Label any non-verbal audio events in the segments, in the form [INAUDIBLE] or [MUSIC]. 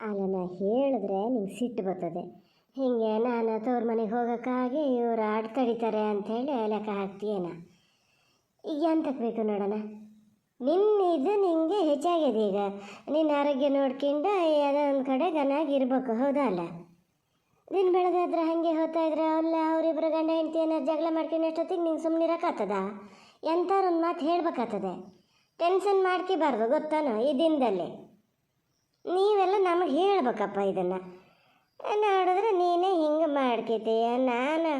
ಅಲ್ಲ ಹೇಳಿದ್ರೆ ನಿಂಗೆ ಸಿಟ್ಟು ಬರ್ತದೆ. ಹಿಂಗೆ ನಾನು ತವ್ರ ಮನೆಗೆ ಹೋಗೋಕ್ಕಾಗಿ ಇವರು ಆಡ್ ತಡಿತಾರೆ ಅಂಥೇಳಿ ಲೆಕ್ಕ ಹಾಕ್ತೀಯನ? ಈಗ ಎಂತಕ್ಕೆ ಬೇಕು ನೋಡೋಣ? ನಿನ್ನ ಇದು ನಿಮಗೆ ಹೆಚ್ಚಾಗಿದೆ ಈಗ. ನಿನ್ನ ಆರೋಗ್ಯ ನೋಡ್ಕೊಂಡು ಯಾವುದೋ ಒಂದು ಕಡೆ ಗನಾಗಿರ್ಬೇಕು ಹೌದಾ ಅಲ್ಲ? ದಿನ ಬೆಳಗಾದ್ರೆ ಹಾಗೆ ಹೋಗ್ತಾ ಇದ್ರೆ ಅಲ್ಲ ಅವರಿಬ್ಬರು ಗಂಡ ಹೆಂಡತಿ ಏನಾರು ಜಗಳ ಮಾಡ್ಕೊಂಡು ಅಷ್ಟೊತ್ತಿಗೆ ನಿಂಗೆ ಸುಮ್ಮನೆ ಇರೋಕ್ಕಾಗ್ತದ? ಎಂಥವ್ರು ಒಂದು ಮಾತು ಹೇಳ್ಬೇಕಾಗ್ತದೆ. ಟೆನ್ಷನ್ ಮಾಡ್ಕೋಬಾರ್ದು, ಗೊತ್ತಾನೋ? ಈ ದಿನದಲ್ಲಿ. ನೀವೆಲ್ಲ ನಮಗೆ ಹೇಳ್ಬೇಕಪ್ಪ ಇದನ್ನು. ನೋಡಿದ್ರೆ ನೀನೇ ಹಿಂಗೆ ಮಾಡ್ಕೈತೀಯ? ನಾನು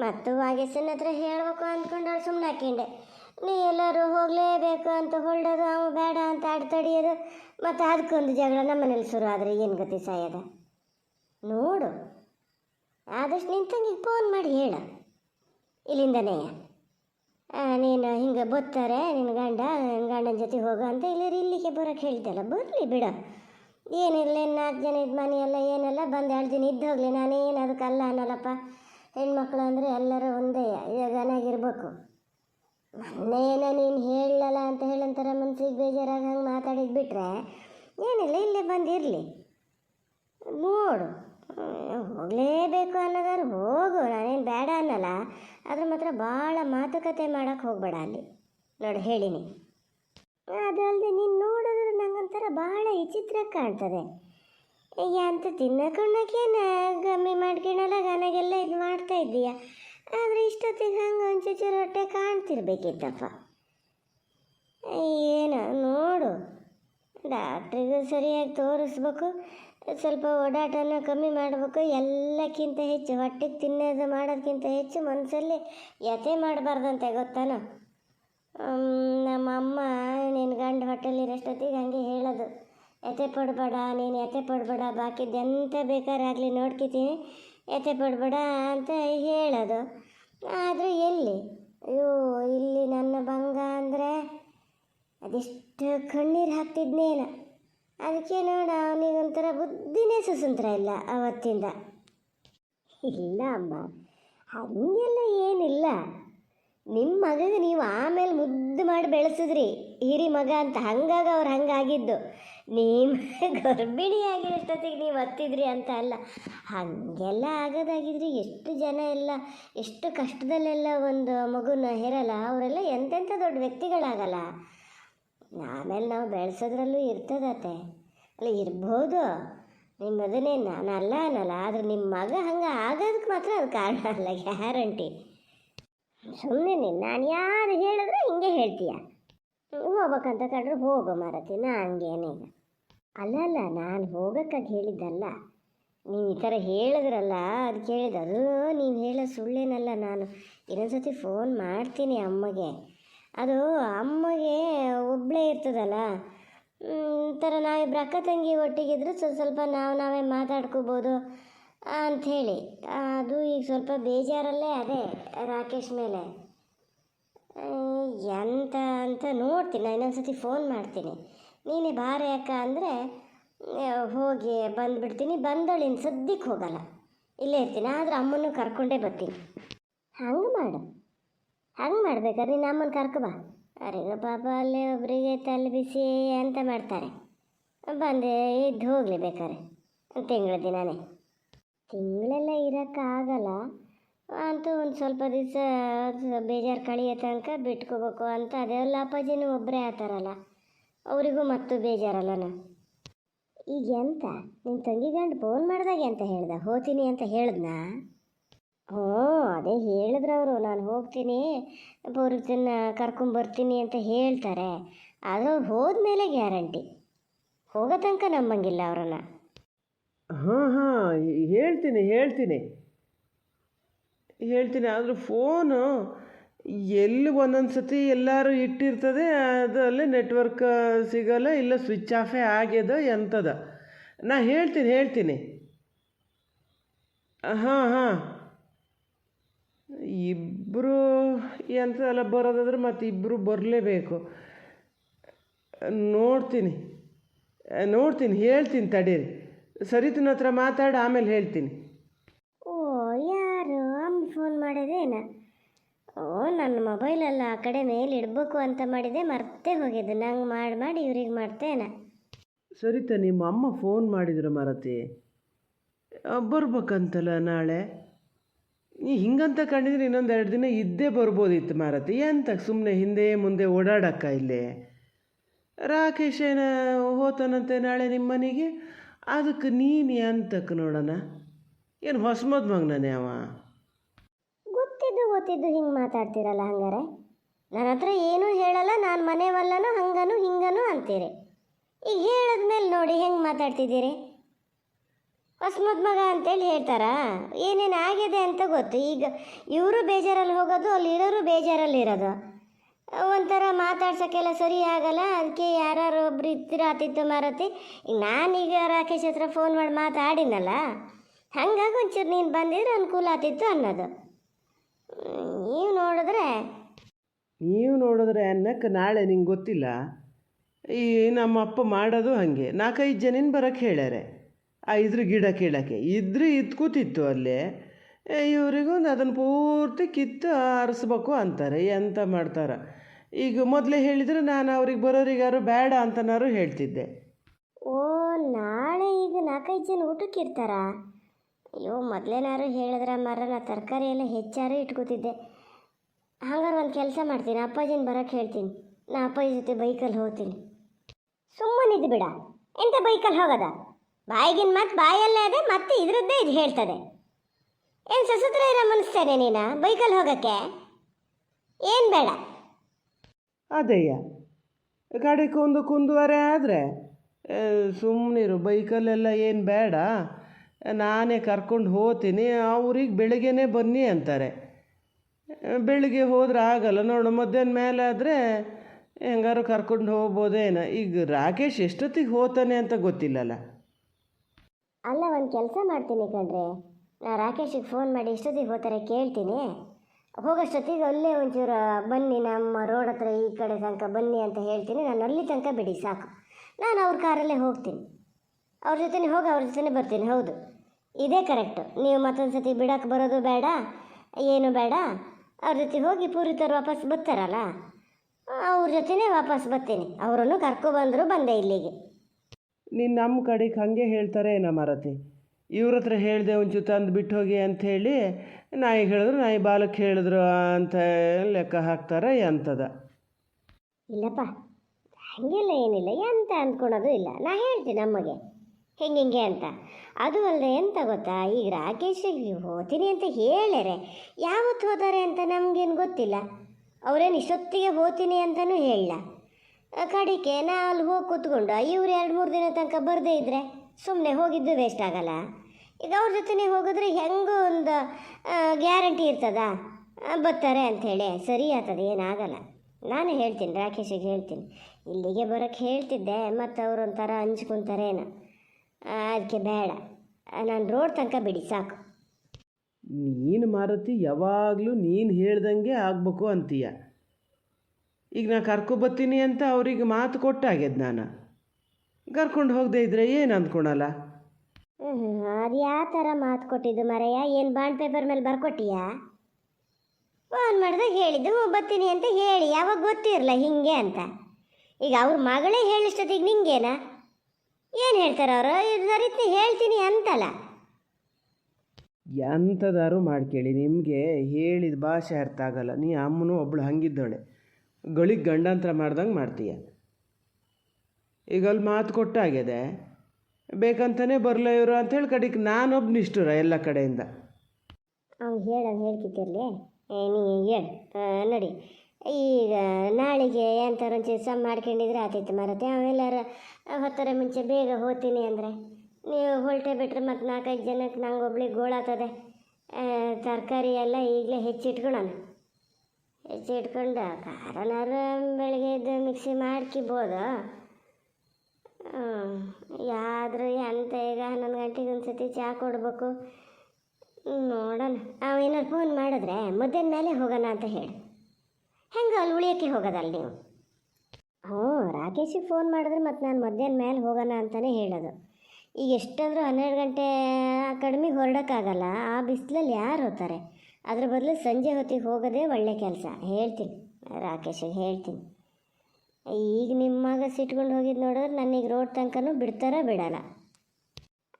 ಮತ್ತು ವಾಗೇಶನ ಹತ್ರ ಹೇಳ್ಬೇಕು ಅಂದ್ಕೊಂಡು ಸುಮ್ಮನೆ ಹಾಕೊಂಡೆ. ನೀ ಎಲ್ಲರೂ ಹೋಗಲೇಬೇಕು ಅಂತ ಹೊರಡೋದು, ಅವ ಬೇಡ ಅಂತ ಆಡು ತಡಿಯೋದು, ಮತ್ತು ಅದಕ್ಕೊಂದು ಜಗಳ ನಮ್ಮನೇಲಿ ಶುರು ಆದರೆ ಏನು ಗತಿ ಸಾಯದ? ನೋಡು. ಆದಷ್ಟು ನಿನ್ನ ತಂಗಿಗೆ ಫೋನ್ ಮಾಡಿ ಹೇಳು. ಇಲ್ಲಿಂದನೇ. ನೀನು ಹಿಂಗೆ ಬತ್ತಾರೆ ನಿನ್ನ ಗಂಡ ನಿನ್ನ ಗಂಡನ ಜೊತೆ ಹೋಗು ಅಂತ ಇಲ್ಲಿ ಇಲ್ಲಿಗೆ ಬರೋಕ್ಕೆ ಹೇಳಿದ್ದಲ್ಲ. ಬರಲಿ ಬಿಡು. ಏನಿರಲಿ ನಾಲ್ಕು ಜನ ಇದ್ದ ಮನೆಯೆಲ್ಲ ಏನೆಲ್ಲ ಬಂದು ಎರಡು ದಿನ ಇದ್ದು ಹೋಗಲಿ. ನಾನೇನು ಅದಕ್ಕಲ್ಲ ಅನ್ನಲ್ಲಪ್ಪ. ಹೆಣ್ಮಕ್ಳು ಅಂದರೆ ಎಲ್ಲರೂ ಒಂದೇ ಇರಬೇಕು ಮೊನ್ನೆನ ನೀನು ಹೇಳಲ್ಲ ಅಂತ ಹೇಳಂತಾರೆ ಮನ್ಸಿಗೆ ಬೇಜಾರಾಗಿ ಹಂಗೆ ಮಾತಾಡಿದ್ ಬಿಟ್ರೆ ಏನಿಲ್ಲ, ಇಲ್ಲೇ ಬಂದಿರಲಿ ನೋಡು. ಹೋಗಲೇಬೇಕು ಅನ್ನೋದಾರು ಹೋಗು. ನಾನೇನು ಬೇಡ ಅನ್ನಲ್ಲ. ಅದ್ರ ಮಾತ್ರ ಭಾಳ ಮಾತುಕತೆ ಮಾಡೋಕ್ಕೆ ಹೋಗಬೇಡ ಅಲ್ಲಿ. ನೋಡಿ, ಹೇಳಿನಿ. ಅದಲ್ಲದೆ ನೀನು ನೋಡಿದ್ರೆ ನಂಗೊಂಥರ ಬಹಳ ವಿಚಿತ್ರ ಕಾಣ್ತದೆ. ಅಂತ ತಿನ್ನಕೊಂಡಕ್ಕೆ ಕಮ್ಮಿ ಮಾಡ್ಕೊಳಲ್ಲ ಗನಗೆಲ್ಲ ಇದು ಮಾಡ್ತಾ ಇದ್ದೀಯ? ಆದರೆ ಇಷ್ಟೊತ್ತಿಗೆ ಹಂಗೆ ಒಂಚೂರು ಹೊಟ್ಟೆ ಕಾಣ್ತಿರ್ಬೇಕಿತ್ತಪ್ಪ. ಏನು ನೋಡು, ಡಾಕ್ಟ್ರಿಗೂ ಸರಿಯಾಗಿ ತೋರಿಸ್ಬೇಕು, ಸ್ವಲ್ಪ ಓಡಾಟನ ಕಮ್ಮಿ ಮಾಡಬೇಕು, ಎಲ್ಲಕ್ಕಿಂತ ಹೆಚ್ಚು ಹೊಟ್ಟೆಗೆ ತಿನ್ನೋದು ಮಾಡೋದಕ್ಕಿಂತ ಹೆಚ್ಚು ಮನಸ್ಸಲ್ಲಿ ಯತೆ ಮಾಡಬಾರ್ದಂತೆ ಗೊತ್ತಾನ? ನಮ್ಮ ಅಮ್ಮ ನಿನ್ನ ಗಂಡ ಹೊಟ್ಟೆಲಿರೋಷ್ಟೊತ್ತಿಗೆ ಹಂಗೆ ಎತೆ ಪಡಬೇಡ, ನೀನು ಎತೆ ಪಡಬೇಡ ಬಾಕಿದ್ದು ಎಂತ ಬೇಕಾರಾಗಲಿ ನೋಡ್ಕಿತೀನಿ. ಎತೆ ಪಡಬೇಡ ಅಂತ ಹೇಳೋದು. ಆದರೂ ಎಲ್ಲಿ? ಅಯ್ಯೋ, ಇಲ್ಲಿ ನನ್ನ ಭಂಗ ಅಂದರೆ ಅದೆಷ್ಟು ಕಣ್ಣೀರು ಹಾಕ್ತಿದ್ನೇನ? ಅದಕ್ಕೆ ನೋಡ, ಅವನಿಗೊಂಥರ ಬುದ್ಧಿನೇ ಸುಸಂತ್ರ ಇಲ್ಲ ಅವತ್ತಿಂದ. ಇಲ್ಲ ಅಮ್ಮ, ಹಾಗೆಲ್ಲ ಏನಿಲ್ಲ. ನಿಮ್ಮ ಮಗಗೆ ನೀವು ಆಮೇಲೆ ಮುದ್ದು ಮಾಡಿ ಬೆಳೆಸಿದ್ರಿ. ಹಿರಿ ಮಗ ಅಂತ ಹಂಗಾಗಿ ಅವ್ರು ಹಂಗಾಗಿದ್ದು. ನಿಮ್ಮ [LAUGHS] ಗರ್ಭಿಣಿ ಆಗಿರೋಷ್ಟೊತ್ತಿಗೆ ನೀವು ಹತ್ತಿದ್ರಿ ಅಂತ ಅಲ್ಲ. ಹಾಗೆಲ್ಲ ಆಗೋದಾಗಿದ್ರೆ ಎಷ್ಟು ಜನ ಎಲ್ಲ, ಎಷ್ಟು ಕಷ್ಟದಲ್ಲೆಲ್ಲ ಒಂದು ಮಗುನ ಹೇರಲ್ಲ, ಅವರೆಲ್ಲ ಎಂತೆಂಥ ದೊಡ್ಡ ವ್ಯಕ್ತಿಗಳಾಗಲ್ಲ. ಆಮೇಲೆ ನಾವು ಬೆಳೆಸೋದ್ರಲ್ಲೂ ಇರ್ತದತ್ತೆ ಅಲ್ಲ, ಇರ್ಬೋದು. ನಿಮ್ಮ ಅದನ್ನೇ ನಾನು ಅಲ್ಲ ಅನ್ನಲ್ಲ, ಆದರೆ ನಿಮ್ಮ ಮಗ ಹಂಗೆ ಆಗೋದಕ್ಕೆ ಮಾತ್ರ ಅದು ಕಾರಣ ಅಲ್ಲ, ಗ್ಯಾರಂಟಿ. ಸುಮ್ಮನೆ ನಾನು ಯಾರು ಹೇಳಿದ್ರೆ ಹಿಂಗೆ ಹೇಳ್ತೀಯ. ಹೋಗ್ಬೇಕಂತ ಕಂಡ್ರೆ ಹೋಗೋ ಮಾರತಿ, ನಾ ಹಂಗೇನೀಗ ಅಲ್ಲ ಅಲ್ಲ, ನಾನು ಹೋಗೋಕ್ಕಾಗಿ ಹೇಳಿದ್ದಲ್ಲ. ನೀವು ಈ ಥರ ಹೇಳಿದ್ರಲ್ಲ, ಅದು ಕೇಳಿದ, ಅದು ನೀವು ಹೇಳೋ ಸುಳ್ಳೇನಲ್ಲ ನಾನು. ಇನ್ನೊಂದ್ಸತಿ ಫೋನ್ ಮಾಡ್ತೀನಿ ಅಮ್ಮಗೆ. ಅದು ಅಮ್ಮಗೆ ಒಬ್ಬಳೇ ಇರ್ತದಲ್ಲ ಥರ ನಾವಿಬ್ರು ಅಕ್ಕ ತಂಗಿ ಒಟ್ಟಿಗಿದ್ರೆ ಸ್ವಲ್ಪ ಸ್ವಲ್ಪ ನಾವು ನಾವೇ ಮಾತಾಡ್ಕೋಬೋದು ಅಂಥೇಳಿ ಅದು ಈಗ ಸ್ವಲ್ಪ ಬೇಜಾರಲ್ಲೇ ಅದೇ ರಾಕೇಶ್ ಮೇಲೆ. ಎಂತ ಅಂತ ನೋಡ್ತೀನಿ ನಾನು ಇನ್ನೊಂದ್ಸತಿ ಫೋನ್ ಮಾಡ್ತೀನಿ. ನೀನೇ ಬಾರೆ ಅಕ್ಕ ಅಂದರೆ ಹೋಗಿ ಬಂದುಬಿಡ್ತೀನಿ, ಬಂದಳಿನ ಸದ್ಯಕ್ಕೆ ಹೋಗಲ್ಲ. ಇಲ್ಲೇ ಇರ್ತೀನಿ, ಆದರೆ ಅಮ್ಮನ್ನು ಕರ್ಕೊಂಡೇ ಬರ್ತೀನಿ. ಹಂಗೆ ಮಾಡು. ಹಂಗೆ ಮಾಡ್ಬೇಕಾದ್ರೆ ನೀನು ಅಮ್ಮನ ಕರ್ಕೊಬಾ ಅವರಿಗೆ ಪಾಪ ಅಲ್ಲೇ ಒಬ್ಬರಿಗೆ ತಲೆ ಬಿಸಿ ಅಂತ ಮಾಡ್ತಾರೆ. ಬಂದೆ ಇದ್ದು ಹೋಗಲಿ ಬೇಕಾರೆ ತಿಂಗಳ ದಿನಾನೇ. ತಿಂಗಳೆಲ್ಲ ಇರೋಕ್ಕಾಗಲ್ಲ ಅಂತೂ ಒಂದು ಸ್ವಲ್ಪ ದಿವಸ ಬೇಜಾರು ಕಳಿಯೋ ತನಕ ಬಿಟ್ಕೋಬೇಕು ಅಂತ ಅದೆಲ್ಲ ಅಪ್ಪಾಜಿನೂ ಒಬ್ಬರೇ ಆತಾರಲ್ಲ, ಅವರಿಗೂ ಮತ್ತು ಬೇಜಾರಲ್ಲನ ಈಗ ಎಂತ? ನಿನ್ನ ತಂಗಿ ಗಂಡು ಫೋನ್ ಮಾಡಿದಾಗ ಎಂತ ಹೇಳ್ದ ಹೋತೀನಿ ಅಂತ ಹೇಳಿದ್ನಾ? ಹ್ಞೂ, ಅದೇ ಹೇಳಿದ್ರು ಅವರು, ನಾನು ಹೋಗ್ತೀನಿ ಪೂರ್ತಿನ ಕರ್ಕೊಂಬರ್ತೀನಿ ಅಂತ ಹೇಳ್ತಾರೆ. ಆದರೆ ಅವ್ರು ಹೋದ್ಮೇಲೆ ಗ್ಯಾರಂಟಿ. ಹೋಗೋ ತನಕ ನಂಬಂಗಿಲ್ಲ ಅವರನ್ನು. ಹಾಂ ಹಾಂ ಹೇಳ್ತೀನಿ ಹೇಳ್ತೀನಿ. ಹೇಳ್ತೀನಿ, ಆದರೂ ಫೋನು ಎಲ್ಲಿ ಒಂದೊಂದು ಸತಿ ಎಲ್ಲರೂ ಇಟ್ಟಿರ್ತದೆ, ಅದರಲ್ಲಿ ನೆಟ್ವರ್ಕ್ ಸಿಗಲ್ಲ, ಇಲ್ಲ ಸ್ವಿಚ್ ಆಫೇ ಆಗ್ಯದ ಎಂಥದ ನಾ ಹೇಳ್ತೀನಿ ಹೇಳ್ತೀನಿ. ಹಾಂ ಹಾಂ. ಇಬ್ಬರು ಎಂಥದೆಲ್ಲ ಬರೋದಾದ್ರೆ ಮತ್ತು ಇಬ್ಬರು ಬರಲೇಬೇಕು. ನೋಡ್ತೀನಿ ನೋಡ್ತೀನಿ, ಹೇಳ್ತೀನಿ ತಡೀರಿ. ಸರಿತನ ಹತ್ರ ಮಾತಾಡಿ, ಆಮೇಲೆ ಹೇಳ್ತೀನಿ. ಮಾಡಿದೇನ ಓ, ನನ್ನ ಮೊಬೈಲೆಲ್ಲ ಆ ಕಡೆ ಮೇಲೆ ಇಡಬೇಕು ಅಂತ ಮಾಡಿದೆ, ಮರ್ತೇ ಹೋಗಿದ್ದು. ನಂಗೆ ಮಾಡಿ ಮಾಡಿ ಇವ್ರಿಗೆ ಮಾಡ್ತೇನೆ ಸರಿತ ನಿಮ್ಮ ಅಮ್ಮ ಫೋನ್ ಮಾಡಿದ್ರು ಮಾರತಿ. ಬರ್ಬೇಕಂತಲ್ಲ ನಾಳೆ? ನೀ ಹಿಂಗಂತ ಕಂಡಿದ್ರೆ ಇನ್ನೊಂದು ಎರಡು ದಿನ ಇದ್ದೇ ಬರ್ಬೋದಿತ್ತು ಮಾರತಿ. ಎಂತ ಸುಮ್ಮನೆ ಹಿಂದೆ ಮುಂದೆ ಓಡಾಡಕ್ಕ ಇಲ್ಲಿ? ರಾಕೇಶ್ ಏನ ಹೋತಾನಂತೆ ನಾಳೆ ನಿಮ್ಮ ಮನೆಗೆ ಅದಕ್ಕೆ ನೀನು ಎಂತಕ್ಕೆ ನೋಡೋಣ? ಏನು ಹೊಸ ನಾನೇ ಅವ? ಗೊತ್ತಿದ್ದು ಹಿಂಗೆ ಮಾತಾಡ್ತೀರಲ್ಲ ಹಂಗಾರೆ? ನನ್ನ ಹತ್ರ ಏನೂ ಹೇಳಲ್ಲ, ನಾನು ಮನೆವಲ್ಲನೂ ಹಂಗನು, ಹಿಂಗನು ಅಂತೀರಿ. ಈಗ ಹೇಳಿದ್ಮೇಲೆ ನೋಡಿ ಹೆಂಗೆ ಮಾತಾಡ್ತಿದ್ದೀರಿ? ಹೊಸ ಮಗ ಅಂತೇಳಿ ಹೇಳ್ತಾರಾ? ಏನೇನು ಆಗಿದೆ ಅಂತ ಗೊತ್ತು. ಈಗ ಇವರು ಬೇಜಾರಲ್ಲಿ ಹೋಗೋದು, ಅಲ್ಲಿ ಇರೋರು ಬೇಜಾರಲ್ಲಿ ಇರೋದು. ಒಂಥರ ಮಾತಾಡ್ಸೋಕ್ಕೆಲ್ಲ ಸರಿ ಆಗಲ್ಲ ಅದಕ್ಕೆ ಯಾರು ಒಬ್ರು ಇರ್ತೀರ ಆತಿತ್ತು ಮಾರತಿ. ಈಗ ನಾನೀಗ ರಾಕೇಶ್ ಹತ್ರ ಫೋನ್ ಮಾಡಿ ಮಾತಾಡಿನಲ್ಲ, ಹಂಗಾಗಿ ಒಂಚೂರು ನೀನು ಬಂದಿದ್ರೆ ಅನುಕೂಲ ಆತಿತ್ತು ಅನ್ನೋದು. ನೀವು ನೋಡಿದ್ರೆ. ನೀವು ನೋಡಿದ್ರೆ ಅನ್ನಕ್ಕೆ ನಾಳೆ ನಿಂಗೆ ಗೊತ್ತಿಲ್ಲ. ಈ ನಮ್ಮ ಅಪ್ಪ ಮಾಡೋದು ಹಾಗೆ. ನಾಲ್ಕೈದು ಜನಿನ ಬರೋಕ್ಕೆ ಹೇಳ್ಯಾರೆ. ಆ ಇದ್ರ ಗಿಡ ಕೀಳಕ್ಕೆ. ಇದ್ರೆ ಇದ್ ಕೂತಿತ್ತು ಅಲ್ಲೇ. ಇವರಿಗೂ ಅದನ್ನು ಪೂರ್ತಿ ಕಿತ್ತು ಆರಿಸ್ಬೇಕು ಅಂತಾರೆ. ಎಂತ ಮಾಡ್ತಾರೆ? ಈಗ ಮೊದಲೇ ಹೇಳಿದರೆ ನಾನು ಅವ್ರಿಗೆ ಬರೋರಿಗಾರು ಬೇಡ ಅಂತನಾರು ಹೇಳ್ತಿದ್ದೆ. ಓ ನಾಳೆ ಈಗ ನಾಲ್ಕೈದು ಜನ ಊಟಕ್ಕೆ ಇರ್ತಾರಾ? ಅಯ್ಯೋ, ಮೊದಲೇನಾರು ಹೇಳಿದ್ರೆ ಮರ ನಾ ತರಕಾರಿ ಎಲ್ಲ ಹೆಚ್ಚಾರು ಇಟ್ಕೋತಿದ್ದೆ. ಹಂಗಾರೆ ಒಂದು ಕೆಲಸ ಮಾಡ್ತೀನಿ, ಅಪ್ಪಾಜಿನ ಬರೋಕ್ಕೆ ಹೇಳ್ತೀನಿ. ನಾ ಅಪ್ಪಾಜಿ ಜೊತೆ ಬೈಕಲ್ಲಿ ಹೋಗ್ತೀನಿ. ಸುಮ್ಮನಿದ್ದು ಬಿಡ, ಎಂತ ಬೈಕಲ್ಲಿ ಹೋಗೋದ? ಬಾಯಿಗಿನ ಮತ್ತೆ ಬಾಯಲ್ಲೇ ಅದೇ, ಮತ್ತೆ ಇದ್ರದ್ದೇ ಇದು ಹೇಳ್ತದೆ. ಏನು ಸಸತ್ರ ಇರೋ ಮನಸ್ತೇನೆ ನೀನು ಬೈಕಲ್ಲಿ ಹೋಗೋಕ್ಕೆ? ಏನು ಬೇಡ. ಅದಯ್ಯ ಗಾಡಿ ಕುಂದು ಕುಂದುವರೆ ಆದರೆ ಸುಮ್ಮನಿರು ಬೈಕಲ್ಲೆಲ್ಲ ಏನು ಬೇಡ. ನಾನೇ ಕರ್ಕೊಂಡು ಹೋಗ್ತೀನಿ ಅವ್ರಿಗೆ ಬೆಳಗ್ಗೆನೇ ಬನ್ನಿ ಅಂತಾರೆ. ಬೆಳಗ್ಗೆ ಹೋದ್ರೆ ಆಗಲ್ಲ, ನೋಡು, ಮಧ್ಯಾಹ್ನ ಮೇಲೆ ಆದರೆ ಹೆಂಗಾರು ಕರ್ಕೊಂಡು ಹೋಗ್ಬೋದೇನೋ. ಈಗ ರಾಕೇಶ್ ಎಷ್ಟೊತ್ತಿಗೆ ಹೋತಾನೆ ಅಂತ ಗೊತ್ತಿಲ್ಲಲ್ಲ. ಅಲ್ಲ, ಒಂದು ಕೆಲಸ ಮಾಡ್ತೀನಿ ಕಣ್ರೆ. ನಾ ರಾಕೇಶಿಗೆ ಫೋನ್ ಮಾಡಿ ಎಷ್ಟೊತ್ತಿಗೆ ಹೋಗ್ತಾರೆ ಕೇಳ್ತೀನಿ. ಹೋಗೋಷ್ಟೊತ್ತಿಗೆ ಅಲ್ಲೇ ಒಂಚೂರು ಬನ್ನಿ, ನಮ್ಮ ರೋಡ್ ಹತ್ರ ಈ ಕಡೆ ತನಕ ಬನ್ನಿ ಅಂತ ಹೇಳ್ತೀನಿ. ನಾನು ಅಲ್ಲಿ ತನಕ ಬಿಡಿ, ಸಾಕು. ನಾನು ಅವ್ರ ಕಾರಲ್ಲೇ ಹೋಗ್ತೀನಿ. ಅವ್ರ ಜೊತೆ ಹೋಗಿ ಅವ್ರ ಜೊತೆನೇ ಬರ್ತೀನಿ, ಹೌದು. ಇದೇ ಕರೆಕ್ಟ್. ನೀವು ಮತ್ತೊಂದು ಸತಿ ಬಿಡೋಕೆ ಬರೋದು ಬೇಡ ಏನು ಬೇಡ. ಅವ್ರ ಜೊತೆ ಹೋಗಿ ಪೂರಿತರು ವಾಪಸ್ ಬರ್ತಾರಲ್ಲ ಅವ್ರ ಜೊತೆನೇ ವಾಪಸ್ ಬರ್ತೀನಿ. ಅವರನ್ನು ಕರ್ಕೊಬಂದರು ಬಂದೆ ಇಲ್ಲಿಗೆ. ನೀನು ನಮ್ಮ ಕಡೆಗೆ ಹಾಗೆ ಹೇಳ್ತಾರೆ ಏನೋ ಮಾರತಿ? ಇವ್ರ ಹತ್ರ ಹೇಳಿದೆ ಒಂಚೂರು ತಂದು ಬಿಟ್ಟು ಹೋಗಿ ಅಂಥೇಳಿ ನಾಯಿ ಹೇಳಿದ್ರು ನಾಯಿ ಬಾಲಕ್ಕೆ ಹೇಳಿದ್ರು ಅಂತ ಲೆಕ್ಕ ಹಾಕ್ತಾರೆ ಎಂಥದ ಇಲ್ಲಪ್ಪ ಹಂಗೆಲ್ಲ ಏನಿಲ್ಲ ಎಂತ ಅಂದ್ಕೊಳೋದು ಇಲ್ಲ. ನಾ ಹೇಳ್ತೀನಿ ಅಮ್ಮಗೆ ಹೆಂಗೆ ಹಿಂಗೆ ಅಂತ? ಅದು ಅಲ್ಲದೆ ಎಂತ ಗೊತ್ತಾ? ಈಗ ರಾಕೇಶ್ ಹೋಗ್ತೀನಿ ಅಂತ ಹೇಳರೆ ಯಾವತ್ತು ಹೋದಾರೆ ಅಂತ ನಮಗೇನು ಗೊತ್ತಿಲ್ಲ. ಅವರೇನು ಇಷ್ಟೊತ್ತಿಗೆ ಹೋಗ್ತೀನಿ ಅಂತಲೂ ಹೇಳಲ್ಲ ಕಡಿಕೆ ನಾ ಅಲ್ಲಿ ಹೋಗಿ ಕೂತ್ಕೊಂಡು ಇವ್ರು ಎರಡು ಮೂರು ದಿನ ತನಕ ಬರದೇ ಇದ್ದರೆ ಸುಮ್ಮನೆ ಹೋಗಿದ್ದು ವೇಸ್ಟ್ ಆಗಲ್ಲ. ಈಗ ಅವ್ರ ಜೊತೆನೇ ಹೋಗಿದ್ರೆ ಹೆಂಗೂ ಒಂದು ಗ್ಯಾರಂಟಿ ಇರ್ತದ? ಬರ್ತಾರೆ ಅಂಥೇಳಿ ಸರಿ ಆಗ್ತದೆ, ಏನಾಗಲ್ಲ. ನಾನು ಹೇಳ್ತೀನಿ, ರಾಕೇಶಿಗೆ ಹೇಳ್ತೀನಿ. ಇಲ್ಲಿಗೆ ಬರೋಕ್ಕೆ ಹೇಳ್ತಿದ್ದೆ ಮತ್ತು ಅವ್ರೊಂಥರ ಹಂಚ್ಕೊಂತಾರೇನೋ ಅದಕ್ಕೆ ಬೇಡ. ನಾನು ರೋಡ್ ತನಕ ಬಿಡಿ ಸಾಕು. ನೀನು ಮಾರುತಿ ಯಾವಾಗಲೂ ನೀನು ಹೇಳ್ದಂಗೆ ಆಗಬೇಕು ಅಂತೀಯ. ಈಗ ನಾ ಕರ್ಕೊಬತ್ತೀನಿ ಅಂತ ಅವ್ರಿಗೆ ಮಾತು ಕೊಟ್ಟಾಗ್ಯದ ನಾನು. ಕರ್ಕೊಂಡು ಹೋಗದೆ ಇದ್ರೆ ಏನು ಅಂದ್ಕೊಳಲ್ಲ? ಹ್ಞೂ ಅದು ಯಾವ ಥರ ಮಾತು ಕೊಟ್ಟಿದ್ದು ಮರೆಯ ಏನು ಬಾಂಡ್ ಪೇಪರ್ ಮೇಲೆ ಬರ್ಕೊಟ್ಟಿಯಾ? ಫೋನ್ ಮಾಡಿದಾಗ ಹೇಳಿದ್ದು ಬರ್ತೀನಿ ಅಂತ ಹೇಳಿ. ಯಾವಾಗ ಗೊತ್ತಿರಲ್ಲ ಹಿಂಗೆ ಅಂತ. ಈಗ ಅವ್ರ ಮಗಳೇ ಹೇಳಿಷ್ಟೊತ್ತಿಗೆ ನಿಂಗೇನಾ? ಏನು ಹೇಳ್ತಾರೆ ಅವರು? ಸರಿತಿ ಹೇಳ್ತೀನಿ ಅಂತಲ್ಲ. ಎಂಥದಾರು ಮಾಡ್ಕೇಳಿ ನಿಮಗೆ ಹೇಳಿದ ಭಾಷೆ ಅರ್ಥ ಆಗಲ್ಲ. ನೀ ಅಮ್ಮನೂ ಒಬ್ಳು ಹಂಗಿದ್ದವಳೆ. ಗಳಿಗೆ ಗಂಡಾಂತರ ಮಾಡ್ದಂಗೆ ಮಾಡ್ತೀಯ? ಈಗ ಅಲ್ಲಿ ಮಾತು ಕೊಟ್ಟಾಗಿದೆ ಬೇಕಂತಾನೆ ಬರಲ ಇವರು ಅಂಥೇಳಿ ಕಡೆಗೆ ನಾನೊಬ್ಬ ನಿಷ್ಠುರ ಎಲ್ಲ ಕಡೆಯಿಂದ. ಅವ್ನು ಹೇಳೋದು ಹೇಳ್ತಿದ್ದಿರಲಿ ನೀ ಹೇಳು. ನೋಡಿ. ಈಗ ನಾಳೆಗೆ ಎಂಥವ್ರು ಒಂಚೂರು ಸಮ್ ಮಾಡ್ಕೊಂಡಿದ್ರೆ ಆತೈತೆ ಮರತೆ ಅವೆಲ್ಲರ ಹೊತ್ತರ ಮುಂಚೆ ಬೇಗ ಹೋಗ್ತೀನಿ ಅಂದರೆ. ನೀವು ಹೊಲ್ಟೆ ಬಿಟ್ರೆ ಮತ್ತು ನಾಲ್ಕೈದು ಜನಕ್ಕೆ ನಂಗೆ ಒಬ್ಳಿಗೆ ಗೋಳಾತದೆ ತರಕಾರಿ ಎಲ್ಲ ಈಗಲೇ ಹೆಚ್ಚಿಟ್ಕೊಳ್ಳೋಣ ಹೆಚ್ಚಿಟ್ಕೊಂಡು ಖಾರನಾರು ಬೆಳಗ್ಗೆ ಎದ್ದು ಮಿಕ್ಸಿ ಮಾಡ್ಕಿಬೋದು. ಯಾದರೂ ಎಂತ ಈಗ ಹನ್ನೊಂದು ಗಂಟೆಗೆ ಒಂದು ಸತಿ ಚಹಾ ಕೊಡ್ಬೇಕು. ನೋಡೋಣ. ಅವ ಏನಾರು ಫೋನ್ ಮಾಡಿದ್ರೆ ಮುದ್ದಿನ ಮೇಲೆ ಹೋಗೋಣ ಅಂತ ಹೇಳಿ. ಹೆಂಗೆ ಅಲ್ಲಿ ಉಳಿಯೋಕ್ಕೆ ಹೋಗೋದಲ್ಲ ನೀವು? ಹ್ಞೂ, ರಾಕೇಶಿಗೆ ಫೋನ್ ಮಾಡಿದ್ರೆ ಮತ್ತು ನಾನು ಮಧ್ಯಾಹ್ನ ಮೇಲೆ ಹೋಗೋಣ ಅಂತಲೇ ಹೇಳೋದು. ಈಗ ಎಷ್ಟಾದರೂ ಹನ್ನೆರಡು ಗಂಟೆ ಕಡಿಮೆ ಹೊರಡೋಕ್ಕಾಗಲ್ಲ, ಆ ಬಿಸಿಲಲ್ಲಿ ಯಾರು ಹೋಗ್ತಾರೆ? ಅದ್ರ ಬದಲು ಸಂಜೆ ಹೊತ್ತಿಗೆ ಹೋಗೋದೇ ಒಳ್ಳೆ ಕೆಲಸ. ಹೇಳ್ತೀನಿ, ರಾಕೇಶಿಗೆ ಹೇಳ್ತೀನಿ. ಈಗ ನಿಮ್ಮ ಮಗ ಸಿಟ್ಕೊಂಡು ಹೋಗಿದ್ದು ನೋಡಿದ್ರೆ ನನಗೆ ರೋಡ್ ತನಕನೂ ಬಿಡ್ತಾರ ಬಿಡೋಲ್ಲ.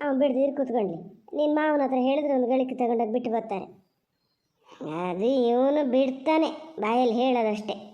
ಅವ್ನು ಬಿಡ್ದಿರು ಕೂತ್ಕೊಳ್ಳಿ ನಿನ್ನ ಮಾವನ ಹತ್ರ ಹೇಳಿದ್ರೆ ಒಂದು ಗಳಿಕೆ ತಗೊಂಡೋಗಿ ಬಿಟ್ಟು ಬರ್ತಾರೆ. ಅದು ಇವನು ಬಿಡ್ತಾನೆ ಬಾಯಲ್ಲಿ ಹೇಳೋದಷ್ಟೇ.